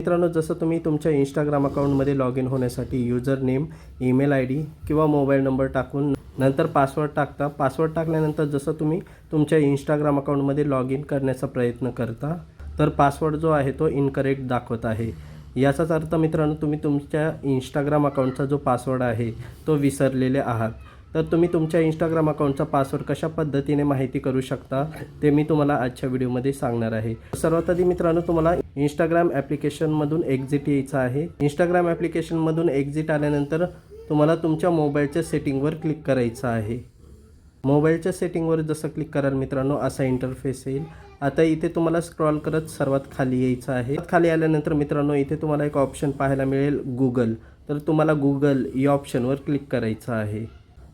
मित्रांनो जसं तुम्ही तुमच्या इंस्टाग्राम अकाउंटमध्ये लॉग इन होण्यासाठी user name email I D किंवा मोबाईल नंबर टाकून नंतर पासवर्ड टाकता. पासवर्ड टाकल्यानंतर जसं तुम्ही तुमच्या इंस्टाग्राम अकाउंटमध्ये लॉग इन करण्याचा प्रयत्न करता तर पासवर्ड जो आहे तो इनकरेक्ट दाखवत आहे. याचाच अर्थ मित्रांनो तुम्ही तुमच्या इंस्टाग्राम अकाउंटचा जो पासवर्ड आहे तो विसरलेले आहात. तर तुम्ही तुमच्या इंस्टाग्राम अकाउंटचा पासवर्ड कशा पद्धतीने माहिती करू शकता ते मी तुम्हाला आजच्या व्हिडिओमध्ये सांगणार आहे. सर्वात आधी मित्रांनो तुम्हाला इंस्टाग्राम ॲप्लिकेशनमधून एक्झिट यायचं आहे. इंस्टाग्राम ॲप्लिकेशनमधून एक्झिट आल्यानंतर तुम्हाला तुमच्या मोबाईलच्या सेटिंगवर क्लिक करायचं आहे. मोबाईलच्या सेटिंगवर जसं क्लिक कराल मित्रांनो असा इंटरफेस येईल. आता इथे तुम्हाला स्क्रॉल करत सर्वात खाली यायचं आहे. खाली आल्यानंतर मित्रांनो इथे तुम्हाला एक ऑप्शन पाहायला मिळेल गुगल तर तुम्हाला गुगल या ऑप्शनवर क्लिक करायचं आहे.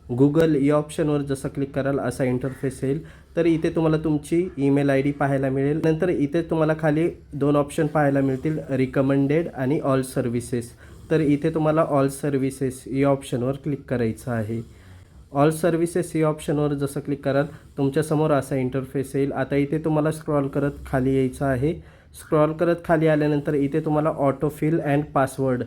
गुगल या ऑप्शनवर जसं क्लिक कराल असा इंटरफेस येईल. तर इथे तुम्हाला तुमची ईमेल आय डी पाहायला मिळेल. नंतर इथे तुम्हाला खाली दोन ऑप्शन पाहायला मिळतील रिकमेंडेड आणि ऑल सर्व्हिसेस तर इथे तुम्हाला ऑल सर्व्हिसेस या ऑप्शनवर क्लिक करायचं आहे. ऑल सर्व्हिसेस या ऑप्शनवर जसं क्लिक कराल तुमच्यासमोर असा इंटरफेस येईल. आता इथे तुम्हाला स्क्रॉल करत खाली यायचं आहे. स्क्रॉल करत खाली आल्यानंतर इथे तुम्हाला ऑटोफिल अँड पासवर्ड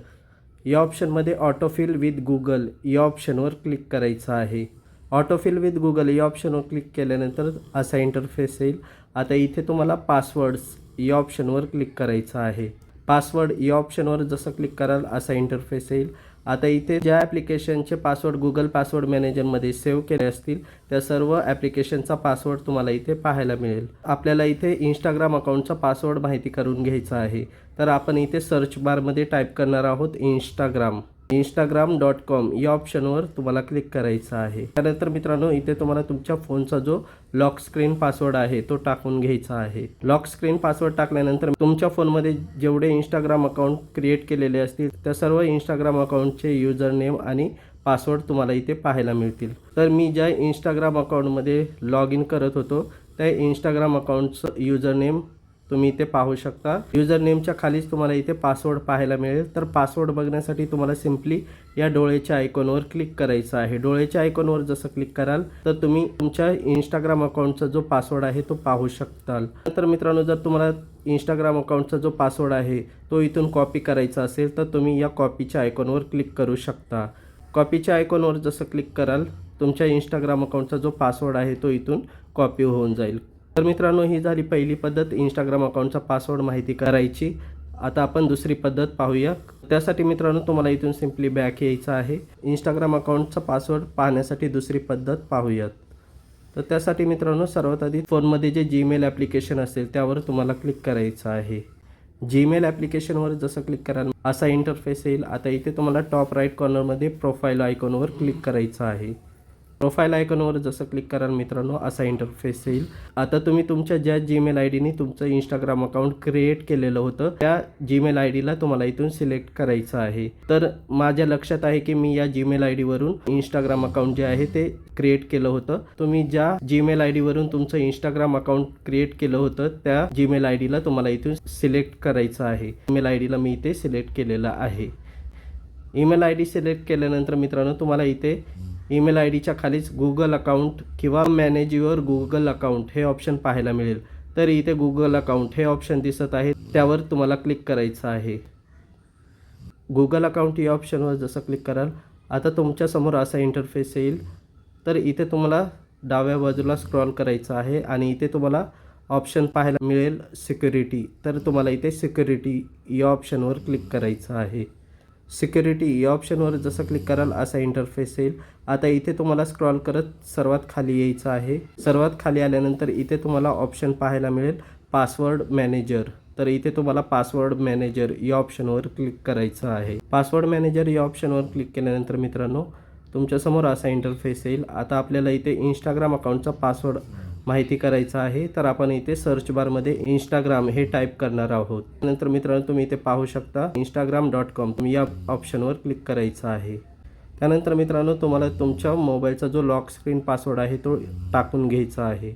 या ऑप्शनमध्ये ऑटोफिल विथ गुगल या ऑप्शनवर क्लिक करायचं आहे. ऑटोफिल विथ गुगल या ऑप्शनवर क्लिक केल्यानंतर असा इंटरफेस येईल. आता इथे तुम्हाला पासवर्ड्स या ऑप्शनवर क्लिक करायचं आहे. पासवर्ड या ऑप्शनवर जसं क्लिक कराल असा इंटरफेस येईल. आता इथे ज्या ॲप्लिकेशनचे पासवर्ड गुगल पासवर्ड मॅनेजरमध्ये सेव्ह केले असतील त्या सर्व ॲप्लिकेशनचा पासवर्ड तुम्हाला इथे पाहायला मिळेल. आपल्याला इथे इंस्टाग्राम अकाउंटचा पासवर्ड माहिती करून घ्यायचा आहे. तर आपण इथे सर्च बारमध्ये टाईप करणार आहोत इंस्टाग्राम इंस्टाग्राम डॉट कॉम या ऑप्शनवर तुम्हाला क्लिक करायचं आहे. त्यानंतर मित्रांनो इथे तुम्हाला तुमच्या फोनचा जो लॉक स्क्रीन पासवर्ड आहे तो टाकून घ्यायचा आहे. लॉक स्क्रीन पासवर्ड टाकल्यानंतर तुमच्या फोनमध्ये जेवढे इंस्टाग्राम अकाउंट क्रिएट केलेले असतील त्या सर्व इंस्टाग्राम अकाउंटचे युजर नेम आणि पासवर्ड तुम्हाला इथे पाहायला मिळतील. तर मी ज्या इंस्टाग्राम अकाउंटमध्ये लॉग इन करत होतो त्या इंस्टाग्राम अकाउंटचं युजर नेम तुम्ही इथे पाहू शकता. युजर नेमच्या खालीच तुम्हाला इथे पासवर्ड पाहायला मिळेल. तर पासवर्ड बघण्यासाठी तुम्हाला सिम्पली या डोळेच्या आयकॉनवर क्लिक करायचं आहे. डोळेच्या आयकॉनवर जसं क्लिक कराल तर तुम्ही तुमच्या इंस्टाग्राम अकाउंटचा जो पासवर्ड आहे तो पाहू शकताल. नंतर मित्रांनो जर तुम्हाला इंस्टाग्राम अकाउंटचा जो पासवर्ड आहे तो इथून कॉपी करायचा असेल तर तुम्ही या कॉपीच्या आयकॉनवर क्लिक करू शकता. कॉपीच्या आयकॉनवर जसं क्लिक कराल तुमच्या इंस्टाग्राम अकाउंटचा जो पासवर्ड आहे तो इथून कॉपी होऊन जाईल. तर मित्रांनो ही झाली पहिली पद्धत. इंस्टाग्राम अकाउंटचा पासवर्ड माहिती करायची. आता आपण दुसरी पद्धत पाहूया. त्यासाठी मित्रांनो तुम्हाला इथून सिम्पली बॅक यायचं आहे. इंस्टाग्राम अकाउंटचा पासवर्ड पाहण्यासाठी दुसरी पद्धत पाहूयात. तर त्यासाठी मित्रांनो सर्वात आधी फोनमध्ये जे जीमेल ॲप्लिकेशन असेल त्यावर तुम्हाला क्लिक करायचं आहे. जीमेल ॲप्लिकेशनवर जसं क्लिक कराल असा इंटरफेस येईल. आता इथे तुम्हाला टॉप राईट कॉर्नरमध्ये प्रोफाईल आयकॉनवर क्लिक करायचं आहे. प्रोफाईल आयकॉनवर जसं क्लिक कराल मित्रांनो असा इंटरफेस येईल. आता तुम्ही तुमच्या ज्या जीमेल आय डीने तुमचं इंस्टाग्राम अकाउंट क्रिएट केलेलं होतं त्या जीमेल आय डीला तुम्हाला इथून सिलेक्ट करायचं आहे. तर माझ्या लक्षात आहे की मी या जीमेल आय डीवरून इंस्टाग्राम अकाउंट जे आहे ते क्रिएट केलं होतं. तुम्ही ज्या जीमेल आय डीवरून तुमचं इंस्टाग्राम अकाउंट क्रिएट केलं होतं त्या जीमेल आय डीला तुम्हाला इथून सिलेक्ट करायचं आहे. ईमेल आय डीला मी इथे सिलेक्ट केलेलं आहे. ईमेल आय डी सिलेक्ट केल्यानंतर मित्रांनो तुम्हाला इथे ईमेल आय डीच्या खालीच गुगल अकाउंट किंवा मॅनेज युअर गुगल अकाउंट हे ऑप्शन पाहायला मिळेल. तर इथे गुगल अकाउंट हे ऑप्शन दिसत आहे. त्यावर तुम्हाला क्लिक करायचं आहे. गुगल अकाउंट या ऑप्शनवर जसं क्लिक कराल आता तुमच्यासमोर असा इंटरफेस येईल. तर इथे तुम्हाला डाव्या बाजूला स्क्रॉल करायचं आहे आणि इथे तुम्हाला ऑप्शन पाहायला मिळेल सिक्युरिटी तर तुम्हाला इथे सिक्युरिटी या ऑप्शनवर क्लिक करायचं आहे. सिक्युरिटी या ऑप्शनवर जसं क्लिक कराल असा इंटरफेस येईल. आता इथे तुम्हाला स्क्रॉल करत सर्वात खाली यायचं आहे. सर्वात खाली आल्यानंतर इथे तुम्हाला ऑप्शन पाहायला मिळेल पासवर्ड मॅनेजर तर इथे तुम्हाला पासवर्ड मॅनेजर या ऑप्शनवर क्लिक करायचं आहे. पासवर्ड मॅनेजर या ऑप्शनवर क्लिक केल्यानंतर मित्रांनो तुमच्यासमोर असा इंटरफेस येईल. आता आपल्याला इथे इंस्टाग्राम अकाउंटचा पासवर्ड माहिती करायचं आहे तर आपण इथे सर्च बारमध्ये इंस्टाग्राम हे टाईप करणार आहोत. त्यानंतर मित्रांनो तुम्ही इथे पाहू शकता इंस्टाग्राम डॉट कॉम तुम्ही या ऑप्शनवर क्लिक करायचं आहे. त्यानंतर मित्रांनो तुम्हाला तुमच्या मोबाईलचा जो लॉक स्क्रीन पासवर्ड आहे तो टाकून घ्यायचा आहे.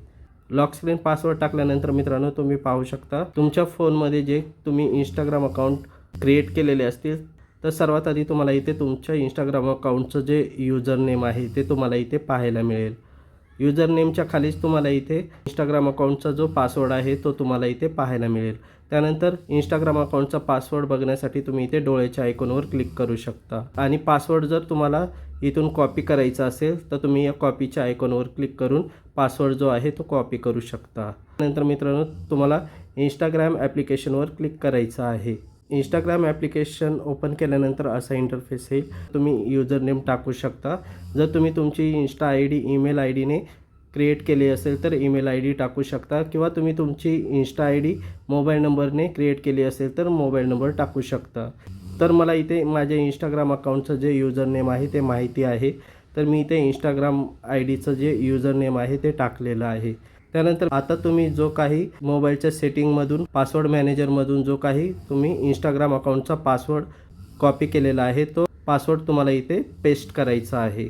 लॉक स्क्रीन पासवर्ड टाकल्यानंतर मित्रांनो तुम्ही पाहू शकता तुमच्या फोनमध्ये जे तुम्ही इंस्टाग्राम अकाउंट क्रिएट केलेले असतील तर सर्वात आधी तुम्हाला इथे तुमच्या इंस्टाग्राम अकाउंटचं जे युजर नेम आहे ते तुम्हाला इथे पाहायला मिळेल. युजर नेमच्या खालीच तुम्हाला इथे इंस्टाग्राम अकाउंटचा जो पासवर्ड आहे तो तुम्हाला इथे पाहायला मिळेल. त्यानंतर इंस्टाग्राम अकाउंटचा पासवर्ड बघण्यासाठी तुम्ही इथे डोळ्याच्या आयकॉनवर क्लिक करू शकता. आणि पासवर्ड जर तुम्हाला इथून कॉपी करायचा असेल तर तुम्ही या कॉपीच्या आयकॉनवर क्लिक करून पासवर्ड जो आहे तो कॉपी करू शकता. नंतर मित्रांनो तुम्हाला इंस्टाग्राम ॲप्लिकेशनवर क्लिक करायचं आहे. इंस्टाग्राम ॲप्लिकेशन ओपन केल्यानंतर असा इंटरफेस येईल. तुम्ही युजर नेम टाकू शकता. जर तुम्ही तुमची insta I D email I डीने create केली असेल तर ईमेल आय डी टाकू शकता. किंवा तुम्ही तुमची इन्स्टा आय डी मोबाईल नंबरने क्रिएट केली असेल तर मोबाईल नंबर टाकू शकता. तर मला इथे माझ्या इंस्टाग्राम अकाउंटचं जे युजर नेम आहे ते माहिती आहे. तर मी इथे इंस्टाग्राम आय डीचं जे युजर नेम आहे ते टाकलेलं आहे. त्यानंतर आता तुम्ही जो काही मोबाईलच्या सेटिंगमधून पासवर्ड मॅनेजरमधून जो काही तुम्ही इंस्टाग्राम अकाउंटचा पासवर्ड कॉपी केलेला आहे तो पासवर्ड तुम्हाला इथे पेस्ट करायचा आहे.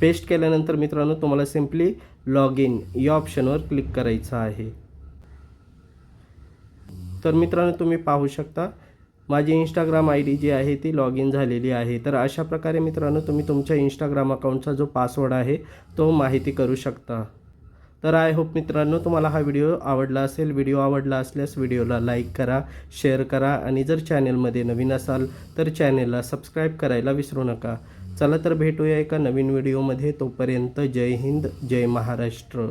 पेस्ट केल्यानंतर मित्रांनो तुम्हाला सिम्पली लॉग इन या ऑप्शनवर क्लिक करायचं आहे. तर मित्रांनो तुम्ही पाहू शकता माझी इंस्टाग्राम आय डी जी आहे ती लॉग इन झालेली आहे. तर अशा प्रकारे मित्रांनो तुम्ही तुमच्या इंस्टाग्राम अकाउंटचा जो पासवर्ड आहे तो माहिती करू शकता. तर आय होप मित्रांनो तुम्हाला हा व्हिडिओ आवडला असेल. व्हिडिओ आवडला असल्यास व्हिडिओला लाईक करा शेअर करा आणि जर चॅनलमध्ये नवीन असाल तर चॅनेलला सबस्क्राईब करायला विसरू नका. चला तर भेटूया एका नवीन व्हिडिओमध्ये तोपर्यंत जय हिंद जय महाराष्ट्र.